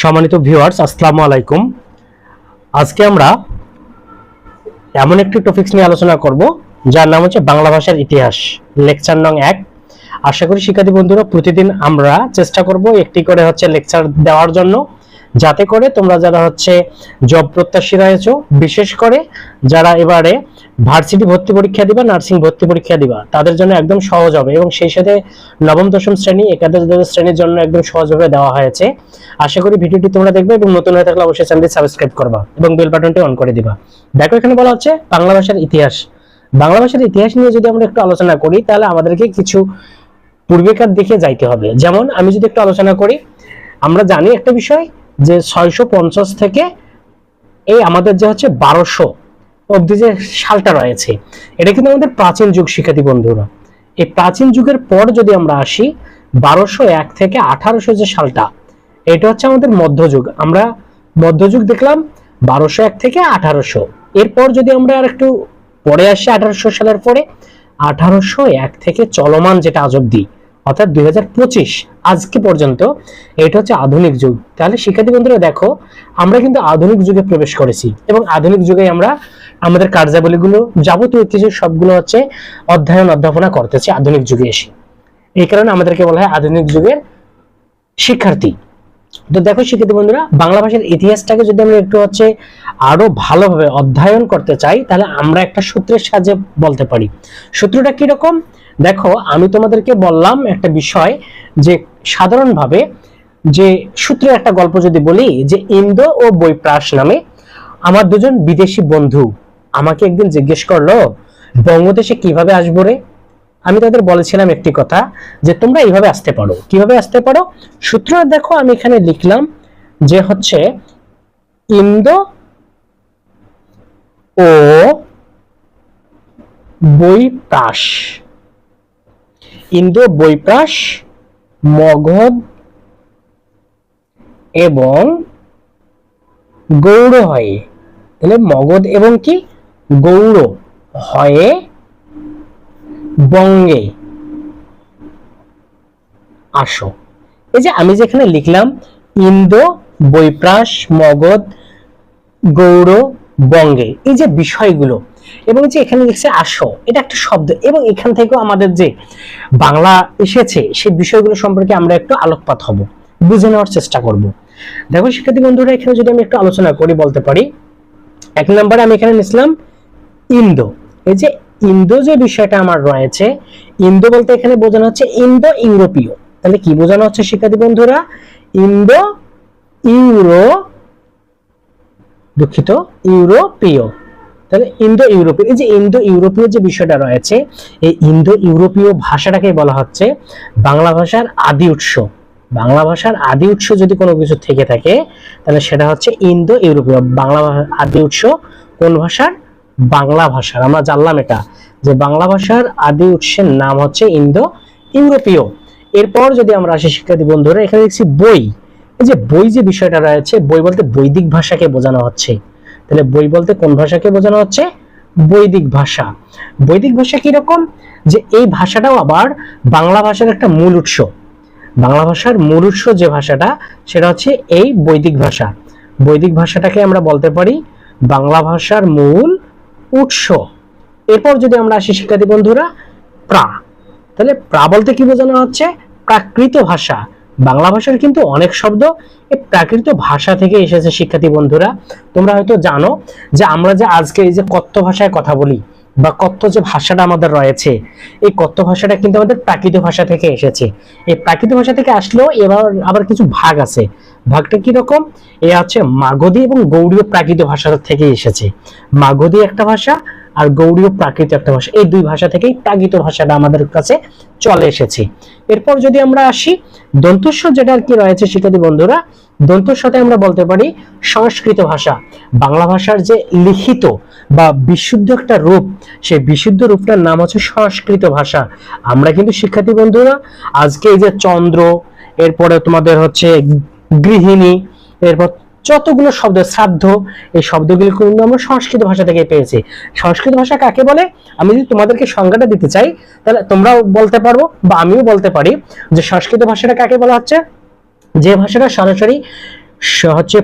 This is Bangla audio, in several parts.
সম্মানিত ভিউয়ার্স আসসালামু আলাইকুম। আজকে আমরা এমন একটি টপিক্স নিয়ে আলোচনা করব, যার নাম হচ্ছে বাংলা ভাষার ইতিহাস লেকচার নং এক। আশা করি শিক্ষার্থী বন্ধুরা, প্রতিদিন আমরা চেষ্টা করব একটি করে হচ্ছে লেকচার দেওয়ার জন্য। যাতে করে তোমরা যারা হচ্ছে জব প্রত্যাশী রয়েছো বিশেষ করে যারা এবারে ভার্সিটি ভর্তি পরীক্ষা দিবা নার্সিং ভর্তি পরীক্ষা দিবা, তাদের জন্য একদম সহজ হবে এবং সেই সাথে নবম, দশম শ্রেণি একাদশ, দ্বাদশ শ্রেণির জন্য একদম সহজভাবে দেওয়া হয়েছে। আশা করি ভিডিওটি তোমরা দেখবে এবং নতুন হয়ে থাকলে অবশ্যই চ্যানেলটি সাবস্ক্রাইব করবা এবং বেল বাটনটি অন করে দিবা। দেখো, এখানে বলা হচ্ছে বাংলা ভাষার ইতিহাস। বাংলা ভাষার ইতিহাস নিয়ে যদি আমরা একটু আলোচনা করি, তাহলে আমাদেরকে কিছু পূর্বেকার দিকে যাইতে হবে। যেমন, আমি যদি একটু আলোচনা করি, আমরা জানি একটা বিষয় যে ছয়শো পঞ্চাশ থেকে এই আমাদের যে হচ্ছে বারোশো অব্দি যে সালটা রয়েছে, এটা কিন্তু আমাদের প্রাচীন যুগ শিক্ষার্থী বন্ধুরা। এই প্রাচীন যুগের পর যদি আমরা আসি, বারোশো এক থেকে আঠারোশো যে সালটা, এটা হচ্ছে আমাদের মধ্যযুগ আমরা মধ্যযুগ দেখলাম বারোশো এক থেকে আঠারোশো। এরপর যদি আমরা আর একটু পরে আসি আঠারোশো সালের পরে, আঠারোশো এক থেকে চলমান যেটা আজ অব্দি অর্থাৎ দুই হাজার পঁচিশ, আজকে পর্যন্ত এটা হচ্ছে আধুনিক যুগ। তাহলে শিক্ষার্থী বন্ধুরা দেখো, আমরা কিন্তু আধুনিক যুগে প্রবেশ করেছি এবং আধুনিক যুগে আমরা আমাদের কার্যাবলীগুলো, যাবতীয় কিছু সবগুলো হচ্ছে অধ্যয়ন, অধ্যাপনা করতেছি আধুনিক যুগে এসে। এই কারণে আমাদেরকে বলা হয় আধুনিক যুগের শিক্ষার্থী। তো দেখো শিক্ষার্থী বন্ধুরা, বাংলা ভাষার ইতিহাসটাকে যদি আমরা একটু হচ্ছে আরও ভালোভাবে অধ্যয়ন করতে চাই, তাহলে আমরা একটা সূত্রের সাহায্যে বলতে পারি। সূত্রটা কীরকম? দেখো, আমি তোমাদেরকে বললাম একটা বিষয় যে সাধারণভাবে যে সূত্রের একটা গল্প যদি বলি, যে ইন্দো ও বৈপ্রাস নামে আমার দুজন বিদেশি বন্ধু আমাকে একদিন জিজ্ঞেস করল, বঙ্গদেশে কীভাবে আসব রে? আমি তাদের বলেছিলাম একটি কথা, যে তোমরা এইভাবে আসতে পারো। কীভাবে আসতে পারো? সূত্র দেখো, আমি এখানে লিখলাম যে হচ্ছে ইন্দো ও বৈপ্রাস। ইন্দো বৈপ্রাস মগধ এবং গৌড় হয়ে। তাহলে মগধ এবং কি? গৌড় হয়ে বঙ্গে আসো। এই যে আমি যেখানে লিখলাম, ইন্দো বৈপ্রাস মগধ, গৌড়, বঙ্গে, এই যে বিষয়গুলো এবং যে এখানে লিখছে আসো, এটা একটা শব্দ। এবং এখান থেকেও আমাদের যে বাংলা এসেছে, সেই বিষয়গুলো সম্পর্কে আমরা একটু আলোকপাত হব, বুঝে নেওয়ার চেষ্টা করব। দেখো শিক্ষার্থী বন্ধুরা, এখানে যদি আমি একটু আলোচনা করি, বলতে পারি, এক নম্বরে আমি এখানে নিছিলাম ইন্দো। এই যে ইন্দো যে বিষয়টা আমার রয়েছে, ইন্দো বলতে এখানে বোঝানো হচ্ছে ইন্দো ইউরোপীয়। তাহলে কি বোঝানো হচ্ছে শিক্ষার্থী বন্ধুরা? ইন্দো ইউরো দুঃখিত, ইউরোপীয়। তাহলে ইন্দো ইউরোপীয় এই যে ইন্দো ইউরোপীয় যে বিষয়টা রয়েছে, এই ইন্দো ইউরোপীয় ভাষাটাকে বলা হচ্ছে বাংলা ভাষার আদি উৎস। বাংলা ভাষার আদি উৎস যদি কোনো কিছু থেকে থাকে, তাহলে সেটা হচ্ছে ইন্দো ইউরোপীয় বাংলা ভাষার আদি উৎস কোন ভাষার? বাংলা ভাষার। আমরা জানলাম এটা, যে বাংলা ভাষার আদি উৎসের নাম হচ্ছে ইন্দো ইউরোপীয় এরপর যদি আমরা আসি শিক্ষার্থী বন্ধুরা, এখানে দেখছি বই। এই যে বই যে বিষয়টা রয়েছে, বই বলতে বৈদিক ভাষাকে বোঝানো হচ্ছে। তাহলে বই বলতে কোন ভাষাকে বোঝানো হচ্ছে? বৈদিক ভাষা। বৈদিক ভাষা কীরকম? যে এই ভাষাটাও আবার বাংলা ভাষার একটা মূল উৎস। বাংলা ভাষার মূল উৎস যে ভাষাটা, সেটা হচ্ছে এই বৈদিক ভাষা। বৈদিক ভাষাটাকে আমরা বলতে পারি বাংলা ভাষার মূল উৎস। এরপর যদি আমরা আসি শিক্ষার্থী বন্ধুরা, প্রা। তাহলে প্রা বলতে কি বোঝানো হচ্ছে? প্রাকৃত ভাষা। বাংলা ভাষার কিন্তু অনেক শব্দ এই প্রাকৃত ভাষা থেকে এসেছে, শিক্ষার্থী বন্ধুরা। তোমরা হয়তো জানো যে আমরা যে আজকে এই যে কথ্য ভাষায় কথা বলি বা কথ্য যে ভাষাটা আমাদের রয়েছে, এই কথ্য ভাষাটা কিন্তু আমাদের প্রাকৃত ভাষা থেকে এসেছে। এই প্রাকৃত ভাষা থেকে আসলেও এবার আবার কিছু ভাগ আছে। ভাগটা রকম এ হচ্ছে মাগধী এবং গৌড়ীয় প্রাকৃত ভাষা থেকে এসেছে। মাগধী একটা ভাষা আর গৌড়ীয় প্রাকৃত একটা ভাষা। এই দুই ভাষা থেকেই প্রাকৃত ভাষাটা আমাদের কাছে চলে এসেছে। এরপর যদি আমরা আসি দন্তস্ব যেটা কি রয়েছে শিক্ষার্থী বন্ধুরা দন্তস্বতে আমরা বলতে পারি সংস্কৃত ভাষা। বাংলা ভাষার যে লিখিত বা বিশুদ্ধ একটা রূপ, সেই বিশুদ্ধ রূপটার নাম হচ্ছে সংস্কৃত ভাষা। আমরা কিন্তু শিক্ষার্থী বন্ধুরা, আজকে এই যে চন্দ্র, এরপরে তোমাদের হচ্ছে গৃহিণী, এরপর যতগুলো শব্দ, শ্রাদ্ধ, এই শব্দগুলো কিন্তু আমরা সংস্কৃত ভাষা থেকে পেয়েছি। সংস্কৃত ভাষা কাকে বলে? আমি যদি তোমাদেরকে সংজ্ঞাটা দিতে চাই, তাহলে তোমরাও বলতে পারব বা আমিও বলতে পারি যে সংস্কৃত ভাষাটা কাকে বলা হচ্ছে? যে ভাষাটা সরাসরি হচ্ছে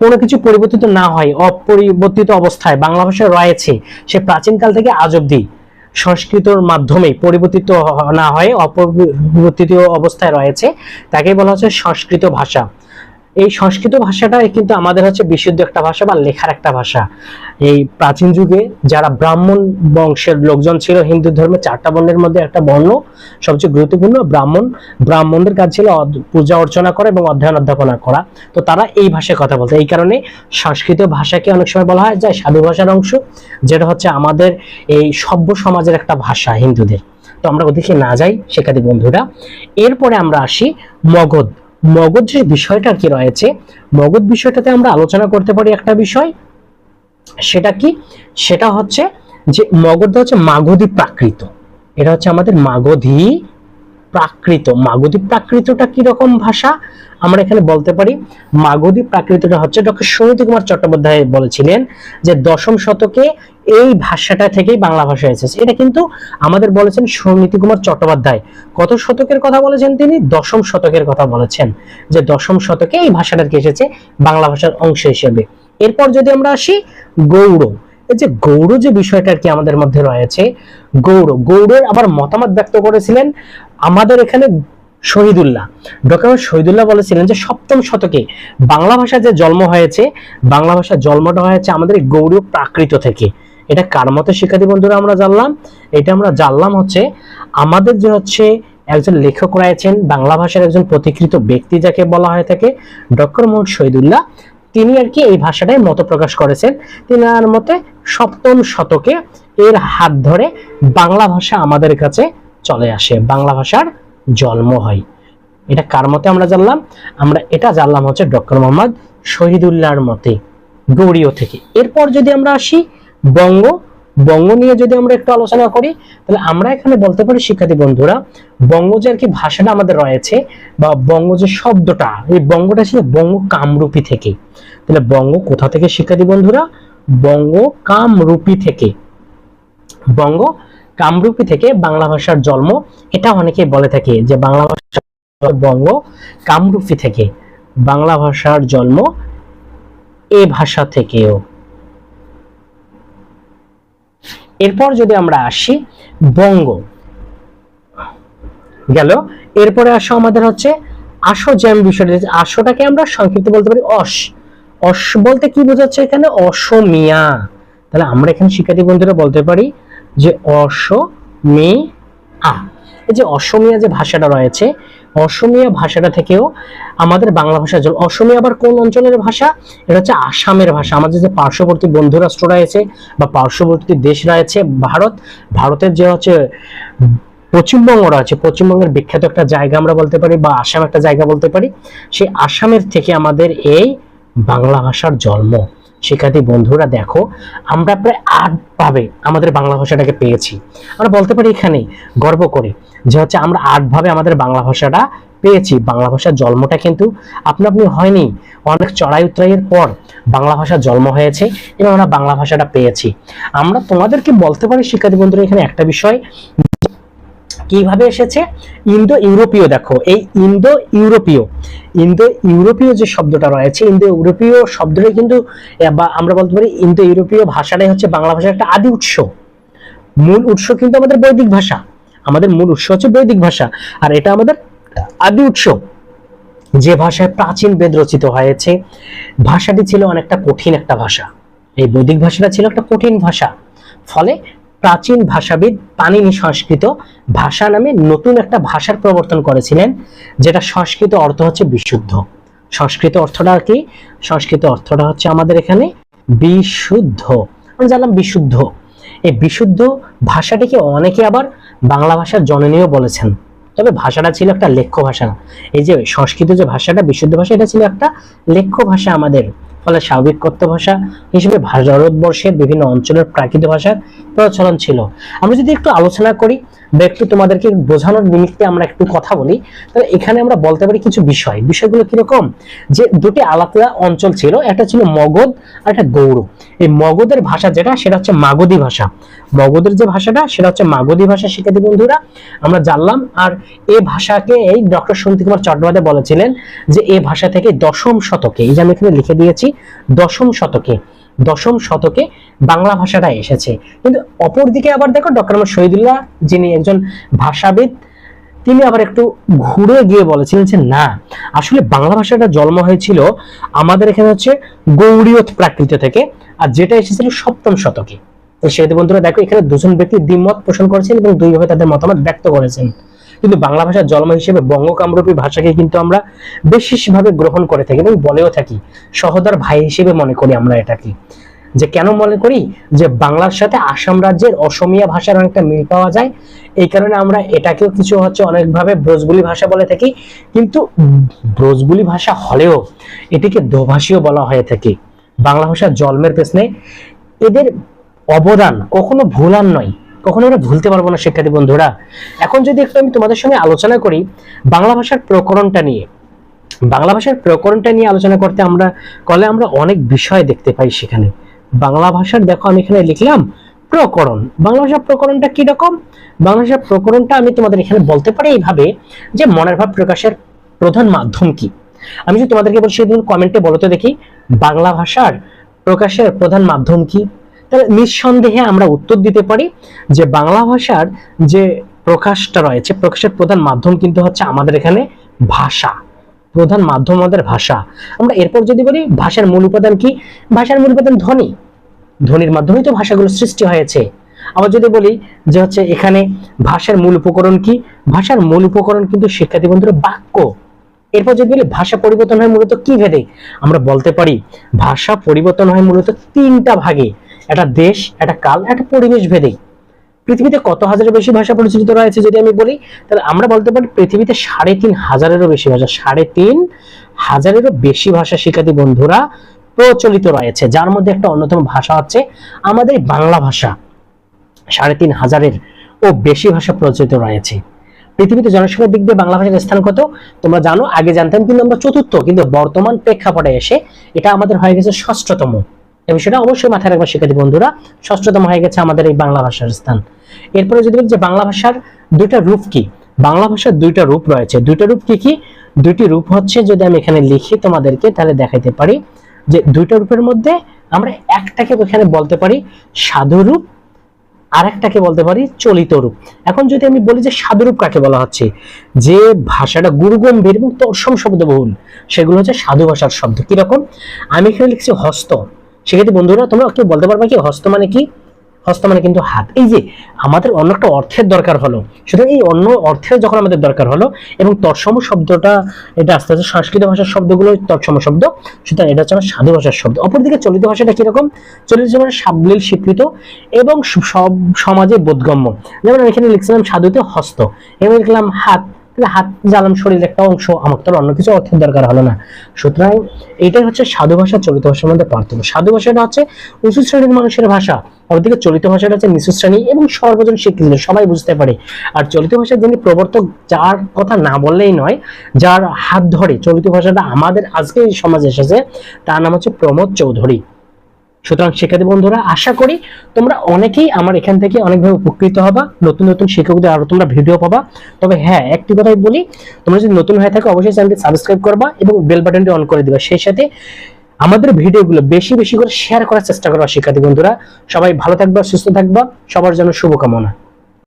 কোনো কিছু পরিবর্তিত না হয়, অপরিবর্তিত অবস্থায়, বাংলা ভাষা রয়েছে, সে প্রাচীনকাল থেকে আজ অব্দি সংস্কৃতর মাধ্যমে পরিবর্তিত না হয়ে, অপরিবর্তিত অবস্থায় রয়েছে, তাকে বলা হচ্ছে সংস্কৃত ভাষা। এই সংস্কৃত ভাষাটা কিন্তু আমাদের হচ্ছে বিশুদ্ধ একটা ভাষা বা লেখার একটা ভাষা। এই প্রাচীন যুগে যারা ব্রাহ্মণ বংশের লোকজন ছিল, হিন্দু ধর্মে চারটা বর্ণের মধ্যে একটা বর্ণ সবচেয়ে গুরুত্বপূর্ণ ব্রাহ্মণ। ব্রাহ্মণদের কাজ ছিল পূজা অর্চনা করা এবং অধ্যয়ন অধ্যাপনা করা। তো তারা এই ভাষায় কথা বলতো। এই কারণে সংস্কৃত ভাষাকে অনেক সময় বলা হয় যায় সাধু ভাষার অংশ, যেটা হচ্ছে আমাদের এই সভ্য সমাজের একটা ভাষা হিন্দুদের। তো আমরা ওদিকে না যাই শিক্ষার্থী বন্ধুরা। এরপরে আমরা আসি মগধ। মগধ যে বিষয়টা কি রয়েছে, মগজ বিষয়টাতে আমরা আলোচনা করতে পারি একটা বিষয়, সেটা কি? সেটা হচ্ছে যে মগধটা হচ্ছে মাগধী প্রাকৃত। এটা হচ্ছে আমাদের মাগধী প্রাকৃত। মাগধী প্রাকৃতটা কি রকম ভাষা? আমরা এখানে বলতে পারি, মাগধী প্রাকৃতটা হচ্ছে ডক্টর সুনীতি কুমার চট্টোপাধ্যায় বলেছিলেন যে দশম শতকে এই ভাষাটা থেকেই বাংলা ভাষা এসেছে। এটা কিন্তু আমাদের বলেছেন সুনীতি কুমার চট্টোপাধ্যায়। কত শতকের কথা বলেছেন তিনি? দশম শতকের কথা বলেছেন যে দশম শতকে এই ভাষাটা এসেছে বাংলা ভাষার অংশ হিসেবে। এরপর যদি আমরা আসি, গৌড়। এই যে গৌড় যে বিষয়টা আর কি আমাদের মধ্যে রয়েছে, গৌড়, গৌড়ের আবার মতামত ব্যক্ত করেছিলেন আমাদের এখানে শহীদুল্লাহ। ডক্টর শহীদুল্লাহ বলেছিলেন যে সপ্তম শতকে বাংলা ভাষার যে জন্ম হয়েছে, বাংলা ভাষার জন্মটা হয়েছে আমাদের গৌড়ীয় প্রাকৃত থেকে। এটা কার মতে শিক্ষার্থী বন্ধুরা আমরা জানলাম? এটা আমরা জানলাম হচ্ছে আমাদের যে হচ্ছে একজন লেখক রয়েছেন, বাংলা ভাষার একজন প্রতিকৃত ব্যক্তি যাকে বলা হয়ে থাকে, ডক্টর মোহাম্মদ শহীদুল্লাহ। তিনি আর কি এই ভাষাটায় মত প্রকাশ করেছেন। তিনি আর মতে সপ্তম শতকে এর হাত ধরে বাংলা ভাষা আমাদের কাছে চলে আসে, বাংলা ভাষার জন্ম হয়। এটা কার মতে আমরা জানলাম? আমরা এটা জানলাম হচ্ছে ডক্টর মোহাম্মদ শহীদুল্লাহর মতে গৌরীয় থেকে। এরপর যদি আমরা আসি বঙ্গ বঙ্গ নিয়ে যদি আমরা একটু আলোচনা করি, তাহলে আমরা এখানে বলতে পারি, শিক্ষার্থী বন্ধুরা, বঙ্গ যে আর কি ভাষাটা আমাদের রয়েছে বা বঙ্গ যে শব্দটা, এই বঙ্গটা ছিল বঙ্গ কামরূপী থেকে। তাহলে বঙ্গ কোথা থেকে শিক্ষার্থী বন্ধুরা? বঙ্গ কামরূপী থেকে। বঙ্গ কামরূপী থেকে বাংলা ভাষার জন্ম, এটা অনেকেই বলে থাকে যে বাংলা ভাষা বঙ্গ কামরূপী থেকে। বাংলা ভাষার জন্ম এ ভাষা থেকেও। এরপর যদি আমরা আসি, বঙ্গ। গেল। এরপরে আসো আমাদের হচ্ছে আসো জ্যাম বিষয়টা। আসোটাকে আমরা সংক্ষিপ্ত বলতে পারি অস। অস বলতে কি বোঝাচ্ছে এখানে? অসমিয়া। তাহলে আমরা এখানে শিক্ষার্থী বন্ধুরা বলতে পারি যে অসমিয়া। এই যে অসমিয়া যে ভাষাটা রয়েছে অসমিয়া ভাষাটা থেকেও আমাদের বাংলা ভাষা জল অসমিয়া আবার কোন অঞ্চলের ভাষা? এটা হচ্ছে আসামের ভাষা। আমাদের যে পার্শ্ববর্তী বন্ধু রাষ্ট্র রয়েছে বা পার্শ্ববর্তী দেশ রয়েছে ভারত, ভারতের যে হচ্ছে পশ্চিমবঙ্গ রয়েছে, পশ্চিমবঙ্গের বিখ্যাত একটা জায়গা আমরা বলতে পারি বা আসাম একটা জায়গা বলতে পারি, সেই আসামের থেকে আমাদের এই বাংলা ভাষার জন্ম। শিক্ষার্থী বন্ধুরা দেখো, আমরা প্রায় আট ভাবে আমাদের বাংলা ভাষাটাকে পেয়েছি। আমরা বলতে পারি এখানে গর্ব করে। যে হচ্ছে আমরা আট ভাবে আমাদের বাংলা ভাষাটা পেয়েছি। বাংলা ভাষার জন্মটা কিন্তু আপনা আপনি হয়নি। অনেক চড়াই উতরাইয়ের পর বাংলা ভাষার জন্ম হয়েছে এবং আমরা বাংলা ভাষাটা পেয়েছি। আমরা তোমাদেরকে বলতে পারি, শিক্ষার্থী বন্ধুরা, এখানে একটা বিষয়। কীভাবে এসেছে? ইন্দো ইউরোপীয় দেখো। এই ইন্দো ইউরোপীয় ইন্দো ইউরোপীয় যে শব্দটা রয়েছে ইন্দো ইউরোপীয় শব্দটা কিন্তু বা আমরা বলতে পারি ইন্দো ইউরোপীয় ভাষাটাই হচ্ছে বাংলা ভাষার একটা আদি উৎস। মূল উৎস কিন্তু আমাদের বৈদিক ভাষা। আমাদের মূল উৎস হচ্ছে বৈদিক ভাষা, আর এটা আমাদের আদি উৎস। যে ভাষায় প্রাচীন বেদ রচিত হয়েছে, ভাষাটি ছিল অনেকটা কঠিন একটা ভাষা। এই বৈদিক ভাষাটা ছিল একটা কঠিন ভাষা। ফলে প্রাচীন ভাষাবিদ পানিনি সংস্কৃত ভাষা নামে নতুন একটা ভাষার প্রবর্তন করেছিলেন, যেটা সংস্কৃত অর্থ হচ্ছে বিশুদ্ধ। সংস্কৃত অর্থটা কি? সংস্কৃত অর্থটা হচ্ছে আমাদের এখানে বিশুদ্ধ। আমরা জানলাম বিশুদ্ধ। এই বিশুদ্ধ ভাষাটিকে অনেকে আবার বাংলা ভাষার জননীয় বলেছেন। তবে ভাষাটা ছিল একটা লেখ্য ভাষা। এই যে সংস্কৃত যে ভাষাটা, বিশুদ্ধ ভাষা, এটা ছিল একটা লেখ্য ভাষা আমাদের। ফলে স্বাভাবিক কথ্য ভাষা হিসেবে ভারতবর্ষের বিভিন্ন অঞ্চলের প্রাকৃত ভাষার প্রচলন ছিল। আমরা যদি একটু আলোচনা করি বা একটু তোমাদেরকে বোঝানোর নিমিত্তে আমরা একটু কথা বলি, তাহলে এখানে আমরা বলতে পারি কিছু বিষয়। বিষয়গুলো কীরকম? যে দুটি আলাদা অঞ্চল ছিল, একটা ছিল মগধ আর একটা গৌড়। এই মগধের ভাষা যেটা, সেটা হচ্ছে মাগধী ভাষা। মগধের যে ভাষাটা, সেটা হচ্ছে মাগধী ভাষা শিক্ষার্থী বন্ধুরা, আমরা জানলাম। আর এই ভাষাকে এই ডক্টর সন্তী কুমার চট্টোপাধ্যায় বলেছিলেন যে এই ভাষা থেকে দশম শতকে, এই যে আমি এখানে লিখে দিয়েছি, দশম শতকে দশম শতকে বাংলা ভাষাটা এসেছে। কিন্তু অপরদিকে আবার দেখো, ডক্টর শহীদুল্লাহ যিনি একজন ভাষাবিদ, তিনি আবার একটু ঘুরে গিয়ে বলেছিলেন যে, না, আসলে বাংলা ভাষাটা জন্ম হয়েছিল আমাদের এখানে হচ্ছে গৌড়ীয় প্রাকৃত থেকে, আর যেটা এসেছিল সপ্তম শতকে। সেহেতু বন্ধুরা, দেখো এখানে দুজন ব্যক্তি দ্বিমত পোষণ করেছেন এবং দুইভাবে তাদের মতামত ব্যক্ত করেছেন। কিন্তু বাংলা ভাষার জন্ম হিসেবে বঙ্গকামরূপী ভাষাকে কিন্তু আমরা বিশেষভাবে গ্রহণ করে থাকি এবং বলেও থাকি। সহদর ভাই হিসেবে মনে করি আমরা এটাকে। যে কেন মনে করি? যে বাংলার সাথে আসাম রাজ্যের অসমীয়া ভাষার অনেকটা মিল পাওয়া যায়। এই কারণে আমরা এটাকেও কিছু হচ্ছে অনেকভাবে ব্রজবুলি ভাষা বলে থাকি। কিন্তু ব্রজবুলি ভাষা হলেও এটিকে দোভাষীয় বলা হয়ে থাকে। বাংলা ভাষার জন্মের পেছনে এদের অবদান কখনো ভুলার নয়। কখনো আমরা ভুলতে পারব না, শিক্ষার্থী বন্ধুরা। এখন যদি একটু আমি তোমাদের সঙ্গে আলোচনা করি, বাংলা ভাষার প্রকরণটা নিয়ে। বাংলা ভাষার প্রকরণটা নিয়ে আলোচনা করতে আমরা, করলে আমরা অনেক বিষয় দেখতে পাই সেখানে। বাংলা ভাষার, দেখো আমি এখানে লিখলাম, প্রকরণ। বাংলা ভাষার প্রকরণটা কি রকম? বাংলা ভাষার প্রকরণটা আমি তোমাদের এখানে বলতে পারি এইভাবে যে মনের ভাব প্রকাশের প্রধান মাধ্যম কি। আমি যদি তোমাদেরকে বলছি কমেন্টে বলো তো দেখি, বাংলা ভাষার প্রকাশের প্রধান মাধ্যম কি? তাহলে নিঃসন্দেহে আমরা উত্তর দিতে পারি যে বাংলা ভাষার যে প্রকাশটা রয়েছে, প্রকাশের প্রধান মাধ্যম কিন্তু হচ্ছে আমাদের এখানে ভাষা। প্রধান মাধ্যম আমাদের ভাষা। আমরা এরপর যদি বলি, ভাষার মূল উপাদান কি? ভাষার মূল উপাদান ধ্বনি। ধ্বনির মাধ্যমেই তো ভাষাগুলো সৃষ্টি হয়েছে। আবার যদি বলি যে হচ্ছে এখানে ভাষার মূল উপকরণ কি? ভাষার মূল উপকরণ কিন্তু শিক্ষার্থী বন্ধুরা বাক্য। এরপর যদি বলি, ভাষা পরিবর্তন হয় মূলত কি ভেদে? আমরা বলতে পারি, ভাষা পরিবর্তন হয় মূলত তিনটা ভাগে। একটা দেশ, একটা কাল, একটা পরিবেশ ভেদে পৃথিবীতে কত হাজারের বেশি ভাষা পরিচিত রয়েছে যদি আমি বলি, তাহলে আমরা বলতে পারি পৃথিবীতে সাড়ে তিন হাজারেরও বেশি ভাষা, সাড়ে তিন হাজারেরও বেশি ভাষা শিক্ষার্থী বন্ধুরা প্রচলিত রয়েছে, যার মধ্যে একটা অন্যতম ভাষা হচ্ছে আমাদের বাংলা ভাষা। সাড়ে তিন হাজারের ও বেশি ভাষা প্রচলিত রয়েছে। পৃথিবীতে জনসংখ্যার দিক দিয়ে বাংলা ভাষার স্থান কত? তোমরা জানো, আগে জানতাম কিন্তু আমরা চতুর্থ, কিন্তু বর্তমান প্রেক্ষাপটে এসে এটা আমাদের হয়ে গেছে ষষ্ঠতম। এই বিষয়টা অবশ্যই মাথায় রাখবে, শিক্ষার্থী বন্ধুরা। ষষ্ঠতম হয়ে গেছে আমাদের এই বাংলা ভাষার স্থান। এরপরে যদি যে বাংলা ভাষার দুইটা রূপ কি? বাংলা ভাষার দুইটা রূপ রয়েছে। দুইটা রূপ কি কি? দুইটি রূপ হচ্ছে যদি আমি এখানে লিখি তোমাদেরকে, তাহলে দেখাইতে পারি যে দুইটা রূপের মধ্যে আমরা একটাকে এখানে বলতে পারি সাধু রূপ আর একটাকে বলতে পারি চলিত রূপ। এখন যদি আমি বলি যে সাধুরূপ কাকে বলা হচ্ছে? যে ভাষাটা গুরুগম্ভীর এবং তৎসম শব্দবহুল, সেগুলো হচ্ছে সাধু ভাষার শব্দ। কীরকম? আমি এখানে লিখছি হস্ত। সেক্ষেত্রে বন্ধুরা, তোমরা কেউ বলতে পারবে কি, হস্ত মানে কি? হস্ত মানে কিন্তু হাত। এই যে, আমাদের অন্য একটা অর্থের দরকার হলো। সুতরাং এই অন্য অর্থের যখন আমাদের দরকার হলো, এবং তৎসম শব্দটা, এটা আস্তে আস্তে সংস্কৃত ভাষার শব্দগুলো, তৎসম শব্দ, সুতরাং এটা হচ্ছে আমার সাধু ভাষার শব্দ। অপরদিকে চলিত ভাষাটা কীরকম? চলিত মানে সাবলীল স্বীকৃত এবং সব সমাজে বোধগম্য। যেমন আমি এখানে লিখছিলাম সাধুতে হস্ত, এবং লিখলাম হাত হাত জ্বালাম শরীরের একটা অংশ, আমার তো অন্য কিছু অর্থের দরকার হলো না। সুতরাং এটাই হচ্ছে সাধু ভাষা, চলিত ভাষার মধ্যে পার্থক্য। সাধু ভাষাটা হচ্ছে উঁচু শ্রেণির মানুষের ভাষা, অন্যদিকে চলিত ভাষাটা হচ্ছে নিচু শ্রেণি এবং সর্বজন স্বীকৃত, সবাই বুঝতে পারে। আর চলিত ভাষার যিনি প্রবর্তক, যার কথা না বললেই নয়, যার হাত ধরে চলিত ভাষাটা আমাদের আজকে সমাজে এসেছে, তার নাম হচ্ছে প্রমোদ চৌধুরী। সুতরাং শিক্ষার্থী বন্ধুরা, আশা করি তোমরা অনেকেই আমার এখান থেকে অনেকভাবে উপকৃত হবা, নতুন নতুন শিক্ষকদের আরও তোমরা ভিডিও পাবা। তবে হ্যাঁ একটি কথাই বলি, তোমরা যদি নতুন হয়ে থাকো, অবশ্যই চ্যানেলটি সাবস্ক্রাইব করবা এবং বেল বাটনটি অন করে দিবা। সেই সাথে আমাদের ভিডিওগুলো বেশি বেশি করে শেয়ার করার চেষ্টা করবা শিক্ষার্থী বন্ধুরা। সবাই ভালো থাকবা, সুস্থ থাকবা, সবার জন্য শুভকামনা।